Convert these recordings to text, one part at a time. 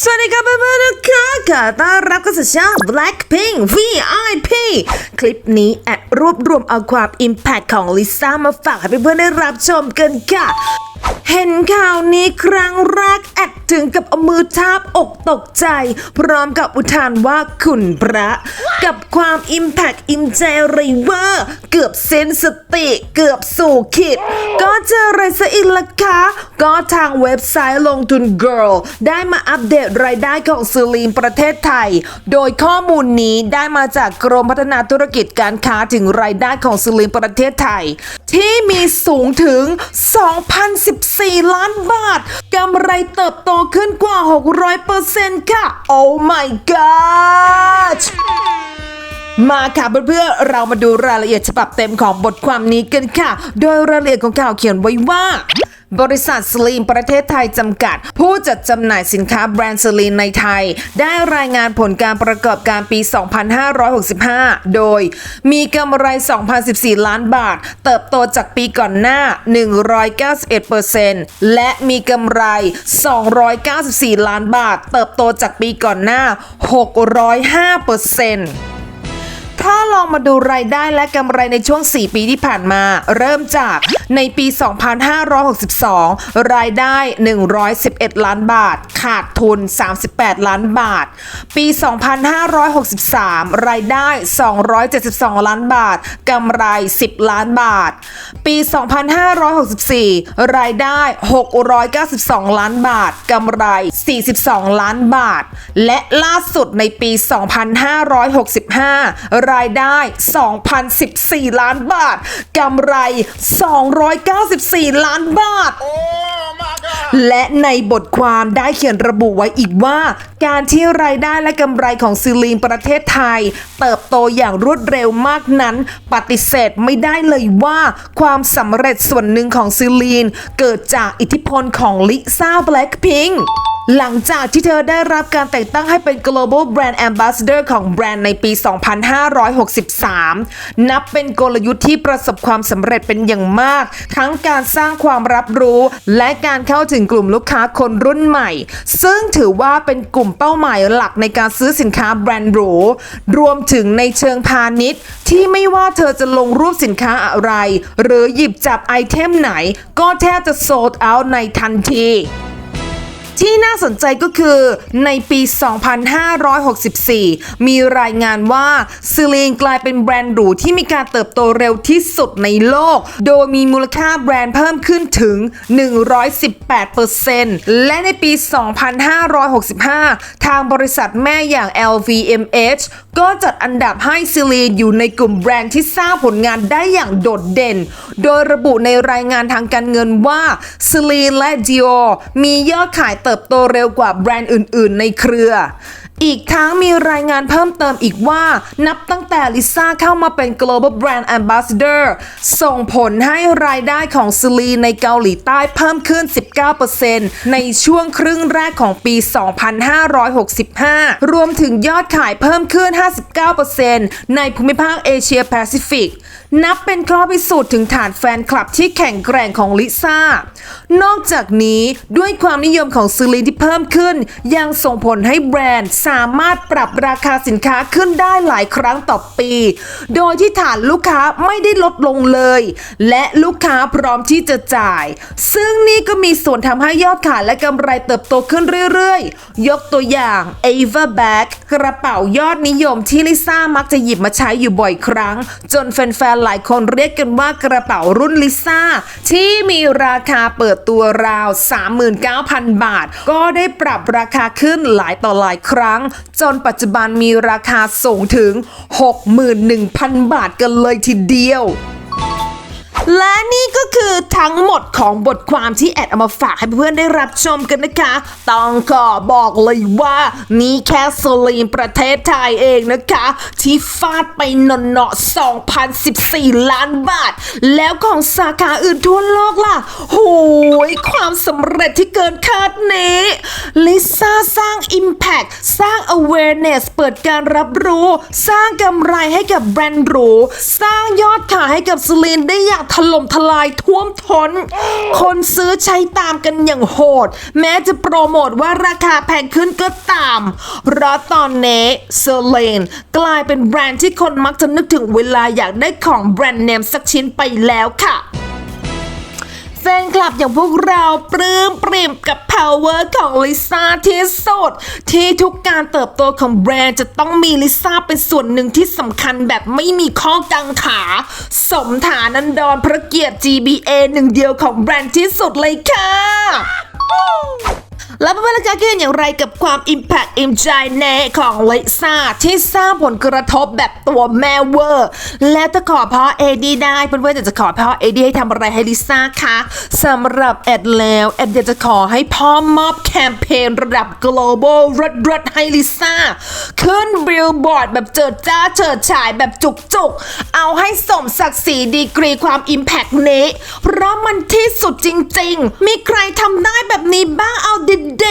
สวัสดีครับเพื่อนๆนะคะขอต้อนรับเข้าสู่ช่อง Blackpink VIP คลิปนี้แอดรวบรวมเอาความ Impact ของลิซ่ามาฝากให้เพื่อนๆได้รับชมกันค่ะ เห็นข่าวนี้ครั้งแรกแอดถึงกับเอามือทาบอกตกใจ พร้อมกับอุทานว่าคุณพระ กับความ Impact อิมใจไรเวอร์ เกือบเซนสติเกือบสู่ขิด ก็เจออะไรซะอีกล่ะคะ ก็ทางเว็บไซต์ลงทุน Girl ได้มาอัปเดตรายได้ของซีรีนประเทศไทย โดยข้อมูลนี้ได้มาจากกรมพัฒนาธุรกิจการค้าถึงรายได้ของซีรีนประเทศไทย ที่มีสูงถึง14 ล้านบาท กำไรเติบโตขึ้นกว่า 600%ค่ะ Oh my god มาค่ะเพื่อนๆเรามาดูรายละเอียดฉบับเต็มของบทความนี้กันค่ะ โดยรายละเอียดของข่าวเขียนไว้ว่า บริษัทสลีนประเทศไทยจำกัด ผู้จัดจำหน่ายสินค้าแบรนด์สลีนในไทย ได้รายงานผลการประกอบการปี 2565 โดย มีกำไร 2,014 ล้านบาท เติบโตจากปีก่อนหน้า 191%และมีกำไร 294 ล้านบาท เติบโตจากปีก่อนหน้า 605%ถ้า ลองมาดูรายได้และกำไรในช่วง 4 ปีที่ผ่านมา เริ่มจากในปี 2562 รายได้ 111 ล้านบาท ขาดทุน 38 ล้านบาท ปี 2563 รายได้ 272 ล้านบาท กำไร 10 ล้านบาท ปี 2564 รายได้ 692 ล้านบาท กำไร 42 ล้านบาท และล่าสุดในปี 2565 รายได้ 2,014 ล้านบาท กำไร 294 ล้านบาท และในบทความได้เขียนระบุไว้อีกว่า การที่รายได้และกำไรของซิลีนประเทศไทย เติบโตอย่างรวดเร็วมากนั้น ปฏิเสธไม่ได้เลยว่า ความสำเร็จส่วนหนึ่งของซิลีน เกิดจากอิทธิพลของลิซ่าแบล็ k พิง หลังจากที่เธอได้รับการแต่งตั้งให้เป็น global brand ambassador ของแบรนด์ในปี 2563 นับเป็นกลยุทธ์ที่ประสบความสำเร็จเป็นอย่างมาก ทั้งการสร้างความรับรู้ และการเข้าถึงกลุ่มลูกค้าคนรุ่นใหม่ ซึ่งถือว่าเป็นกลุ่มเป้าหมายหลักในการซื้อสินค้าแบรนด์หรู รวมถึงในเชิงพาณิชย์ ที่ไม่ว่าเธอจะลงรูปสินค้าอะไร หรือหยิบจับไอเทมไหน ก็แทบจะ sold out ในทันที ที่น่าสนใจก็คือในปี 2564 มีรายงานว่าซิลีนกลายเป็นแบรนด์หรูที่มีการเติบโตเร็วที่สุดในโลก โดยมีมูลค่าแบรนด์เพิ่มขึ้นถึง 118%และในปี 2565 ทางบริษัทแม่อย่าง LVMH ก็จัดอันดับให้ซิลีนอยู่ในกลุ่มแบรนด์ที่สร้างผลงานได้อย่างโดดเด่น โดยระบุในรายงานทางการเงินว่าซิลีนและ Dior มียอดขายเติบโตเร็วกว่าแบรนด์อื่น ๆ ในเครือ อีกทั้งมีรายงานเพิ่มเติมอีกว่า นับตั้งแต่ลิซ่าเข้ามาเป็น global brand ambassador ส่งผลให้รายได้ของซิลีในเกาหลีใต้เพิ่มขึ้น 19%ในช่วงครึ่งแรกของปี 2565 รวมถึงยอดขายเพิ่มขึ้น 59%ในภูมิภาคเอเชียแปซิฟิก นับเป็นข้อพิสูจน์ถึงฐานแฟนคลับที่แข็งแกร่งของลิซ่า นอกจากนี้ด้วยความนิยมของซิลีนที่เพิ่มขึ้น ยังส่งผลให้แบรนด์สามารถปรับราคาสินค้าขึ้นได้หลายครั้งต่อปี โดยที่ฐานลูกค้าไม่ได้ลดลงเลย และลูกค้าพร้อมที่จะจ่าย ซึ่งนี่ก็มีส่วนทำให้ยอดขายและกำไรเติบโตขึ้นเรื่อยๆ ยกตัวอย่าง Ava Bag กระเป๋ายอดนิยมที่ลิซ่ามักจะหยิบมาใช้อยู่บ่อยครั้ง จนแฟนๆหลายคนเรียกกันว่ากระเป๋ารุ่นลิซ่าที่มีราคาเปิดตัวราว 39,000 บาท ก็ได้ปรับราคาขึ้นหลายต่อหลายครั้ง จนปัจจุบันมีราคาสูงถึง 61,000 บาทกันเลยทีเดียว และนี่ก็คือทั้งหมดของบทความที่แอดเอามาฝากให้เพื่อนๆได้รับชมกันนะคะ ต้องขอบอกเลยว่านี่แค่โซลีนประเทศไทยเองนะคะ ที่ฟาดไปนนเนาะ2,014 ล้านบาท แล้วของสาขาอื่นทั่วโลกล่ะโหย สำเร็จที่เกินคาดนี้ลิซ่าสร้าง Impact สร้าง awareness เปิดการรับรู้ สร้างกำไรให้กับแบรนด์หรู สร้างยอดขายให้กับสลีนได้อย่างถล่มทลายท่วมท้น คนซื้อใช้ตามกันอย่างโหด แม้จะโปรโมทว่าราคาแพงขึ้นก็ตามเพราะตอนนี้เซเลนกลายเป็นแบรนด์ที่คนมักจะนึกถึงเวลาอยากได้ของแบรนด์เนมสักชิ้นไปแล้วค่ะ ฟนคลับอย่างพวกเราปลื้มปริ่มกับ power ของลิซ่าที่สุดที่ทุกการเติบโตของแบรนด์จะต้องมีลิซ่าเป็นส่วนหนึ่งที่สำคัญแบบไม่มีข้อกังขา สมฐานันดรพระเกียรติ GBA หนึ่งเดียวของแบรนด์ที่สุดเลยค่ะ แล้วเป็นบรรยากาศคิดเห็นอย่างไรกับความ Impact i m j i n e ของลิซ่าที่สร้างผลกระทบแบบตัวแม่เวอร์ และจะขอพ่อเอดีได้เพื่อนๆอยากจะขอพ่อเอดีให้ทำอะไรให้ลิซ่าคะสำหรับแอดแล้วแอดอยากจะขอให้พ่อมอบแคมเปญระดับ global รัดรัดให้ลิซ่าขึ้นบิลบอร์ดแบบเจิดจ้าเฉิดฉายแบบจุกๆ เอาให้สมศักดิ์ศรีดีกรีความ Impact นี้ เพราะมันที่สุดจริงๆ มีใครทำได้แบบนี้บ้างเอาดิเด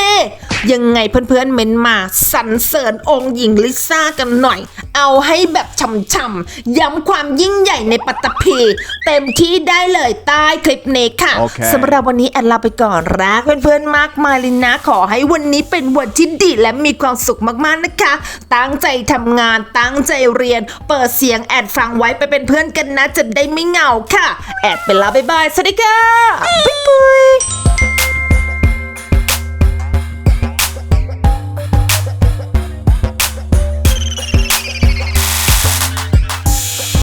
ยังไงเพื่อนๆเม้นมาสรรเสริญองค์หญิงลิซ่ากันหน่อย เอาให้แบบช่ำๆย้ำความยิ่งใหญ่ในปัตตภีเต็มที่ได้เลยใต้คลิปนี้ค่ะโอเค สำหรับวันนี้แอนลาไปก่อนรักเพื่อนๆมากมายเลยนะ ขอให้วันนี้เป็นวันที่ดีและมีความสุขมากๆนะคะ ตั้งใจทำงานตั้งใจเรียน เปิดเสียงแอดฟังไว้ไปเป็นเพื่อนกันนะ จะได้ไม่เหงาค่ะ แอดไปแล้วบ๊ายบายสวัสดีค่ะบ๊ายบาย